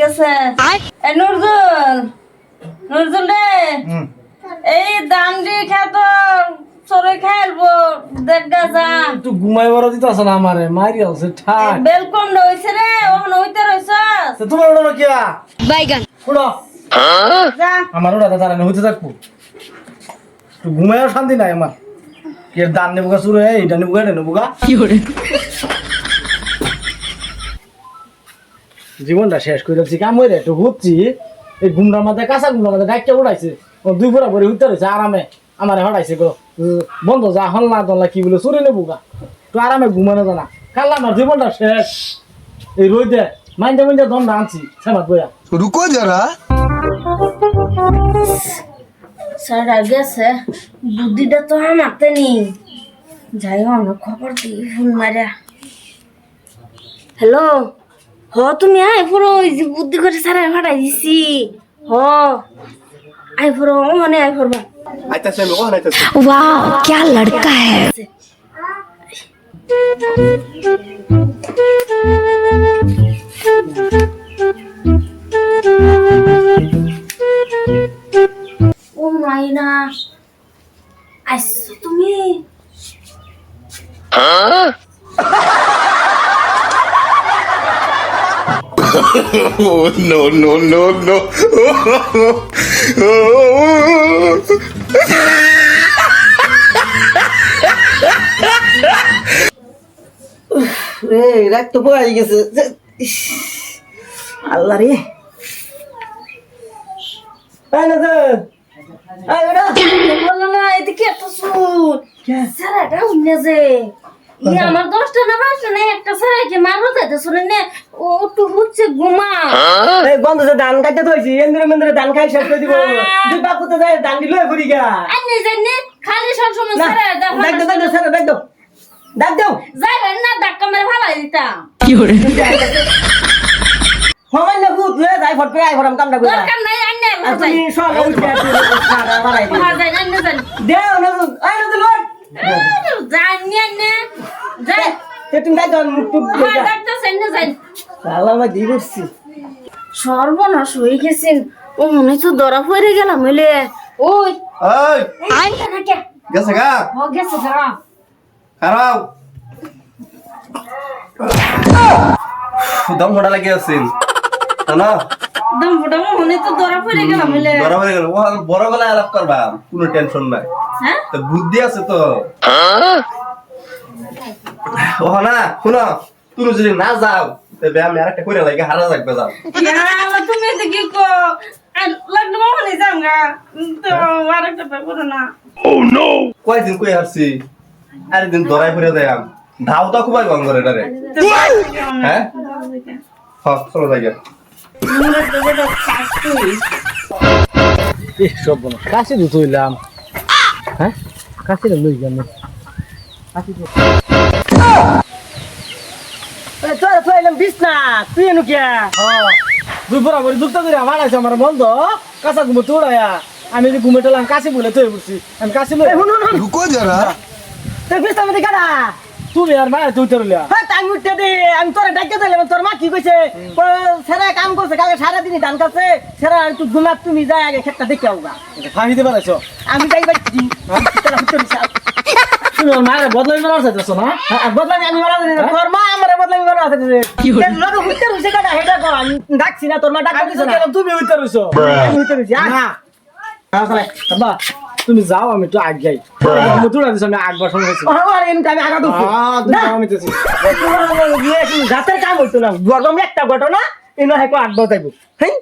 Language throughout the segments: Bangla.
গেছে। নুরজুল নুরজুল রে। এই দান্ডি খেত সরে খেলব। দেখ যা। একটু ঘুমাই বড় দিতে আছে না আমারে মারি আছে ঠাক বেলকন হইছে রে ওখান হইতে রইছস। তো তোমার ওটা কিয়া? বাইগান। শুনো। যা। আমার দাঁড়ানো হইতে থাকব। একটু ঘুমাইও শান্তি নাই আমার। কে দান নেব গা শুরু হয়ে এটা নেব গা। এটা জীবনটা শেষ করে দিচ্ছি কাম হয়ে একটু ঘুরছি। এই গুমরার মাথায় কাঁচা গুমরার মাথায় ডাইকে উঠাইছে দুই পুরা ভরে উঠতে রয়েছে আরামে। আমারে হটাইছে গো। বন্ধ যা হল্লা দল্লা কি বলে চুরি নেব গা। তো আরামে ঘুমানো জানা কাল আমার জীবনটা শেষ। এই রোদে মাইন্দা মাইন্দা দম আনছি সেমাত বইয়া। রুকো যারা। স্যার গেছে। বুদ্ধিটা তো মাতে নি যাই অনেক খবর দিই ফুল মারা হ্যালো? হ তুমি আই পুরো ওই যে বুদ্ধি করে সারাই ফাটাই দিছি হ আই পুরো মানে আই পড়বা আইতা সে আমি ওখানে আইতা ওয়াও क्या लड़का है Thank you. Oh no no no no. রে রাত তো পড়ে গেছে আল্লাহ রে। এদিকে এত সুর। স্যার এটা উঠনে যে ই আমার দশটা না পাঁচটা না একটা যাইতে শুনে নে ও একটু হচ্ছে ঘুমা। এই বন্ধু যে ধান কাটতে ধরছি এন্দ্রে মেন্দ্রে ধান খাই শেষ করে দিব। তুই বাপুতে যাই ধান দিল ঘুরি গা আনে জানে খালি সব সময় ডাক দাও ডাক দাও ডাক দাও। ডাক দাও। যাইবেন না ধাক্কা মেরে ভালাই দিতাম। হমাই না ভূত লয়ে যাই ফট করে আই ফরাম কামটা কইরা দরকার নাই আনে আর তুমি সব উঠে সারা হ্যাঁ দেও না আই না লট জানি আনে যাই তে তুমি ডাক দাও মুখ টুক হ্যাঁ যাই। করছি সর্বনাশ হয়ে গেছেন। ও মনে তো পড়ে গেলাম হইলে। ওই এই। আইনটা না গেছে গা? হ গেছে গা খারাপ দম ঘোড়া লাগি আছেন। না দম ফুটা মনে তো ধরা পড়ে গেলাম হইলে। বরাবর গেল ও বড় গলায় আলাপ করবা কোনো টেনশন নাই। হ্যাঁ? তো বুদ্ধি আছে তো। ও না শুনো তুমি যদি না যাও তবে আমি আরেকটা করে লাগে হারা থাকবে যাও। তুমি দেখি কো আর লাগল মনে তো আরেকটা ব্যাপার না। কয়দিন কই আসছি? আরেকদিন ধরাই ফিরে দেয় ধাও তো খুবই গঙ্গ রে রে হ্যাঁ? হ্যাঁ চলো যাই দুটো হইলাম। হ্যাঁ? কাছে লই যাম তোরা তুই এনু কিয়া? তুই বরাবরই যুক্ত করে আমি যে কাশি বলে তুই বলছি আমি কাশি বলে শুনুন ঢুকো যারা। তুই বিছ হ্যাঁ, আমি তোরে ডাকে তোর মা কি কইছে? সেরা কাম করছে কালকে সারা দিনই ধান কাছে সেরা আর তুই ঘুমা তুমি যাই আগে খেতটা দেখে আউগা। আমি যাই বাড়ি তুমি আর মায়ের বদলাই মারা চাইতেছো না? বদলামি আমি মারা দিই তোর মা আমার বদলামি মারা আছে লোক হুত্তর হইছে কাটা? হেটা কর আমি ডাকছি না তোর মা ডাক্তার দিছে না। তুমি হইতে রইছো? আমি হুত্তর হইছি আ না। বাবা তুমি যাও আমি তো আগ যাই। আমি দিছো আমি আগবার সময় হয়েছি। আমার এমনি আমি আগা দছি আহ, তুমি যাও আমি তেছি রাতের কাম হইতো না। গরম একটা ঘটনা এনে হেকো আগ বাজাইবো হ্যাঁ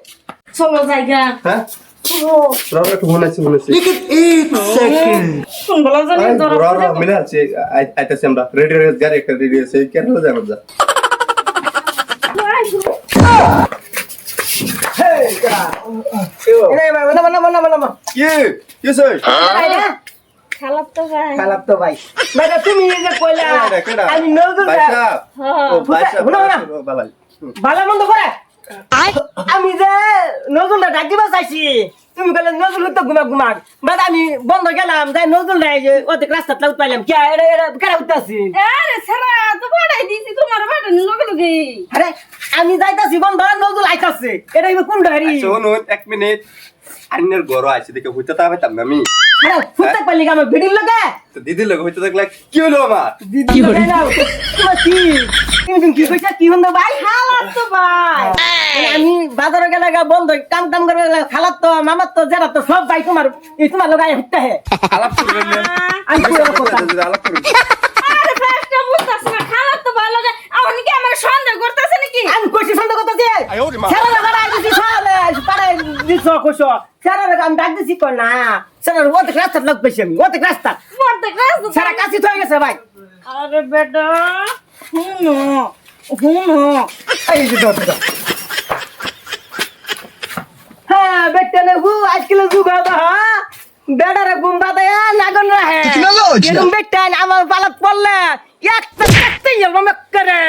চলো জায়গা। হ্যাঁ? একটু মনে আছে মনে আছে। মিলে আছে আইতাছি আমরা। রেডি গাড়ি একটা রেডি আছে যাব যা। ভালো মন্দ করে। আমি যে নজরুলটা ডাক দিবা চাইছি তুমি কইলে নজরুল তো ঘুমা ঘুমা বাদ আমি বন্ধ গেলাম যাই নজরুল নাই যে অত রাস্তা লাউত পাইলাম কে এটা এটা কেন উঠতাছি? আরে সারা তো বড়াই দিছি তোমার বাটানি লগে লগে। আরে আমি যাইতাছি বন্ধ নজরুল আইতাছে। এটা কি কোন ডারি শোন এক মিনিট। আন্যের গরো আছে দেখে হইতে তা পাইতাম না আমি। আরে ফুটতে পারলি আমার ভিডির লগে তো দিদির হইতে থাকলে কি হলো আমার? দিদি লগে কি তুমি কি কইছা? কি ভাই? খালাত তো ভাই। আমি বাজারে গেলে গা বন্ধ কাম কাম করে খালাত তো মামার তো যারা তো সব ভাই তোমার এই তোমার লগে হইতে হে। আলাপ আমি আলাপ করবেন আরে ফেসটা বুঝতাছ না খালাত তো ভালো লাগে আপনি কি আমার সন্দেহ করতেছে নাকি আমি কইছি সন্দেহ করতেছি ছেড়ে না বাড়াই দিছি সলে পাড়াই দিছ কইছ ছেড়ে না আমি ডাক দিছি কই না ছেড়ে ওতে রাস্তা লাগ পেছি আমি ওতে রাস্তা প্রত্যেক রাস্তা ছেড়ে কাছি হয়ে গেছে ভাই আরে বেটা হুনো হুনো এই যে দাও দাও হ্যাঁ বেটা নে হু আজকাল যুগ হবে হ্যাঁ বেটারে গুম্বা দেয় নাগন রাহে এরকম বেটা আমার পালাত পড়লে একটা দেখতেই যাব করে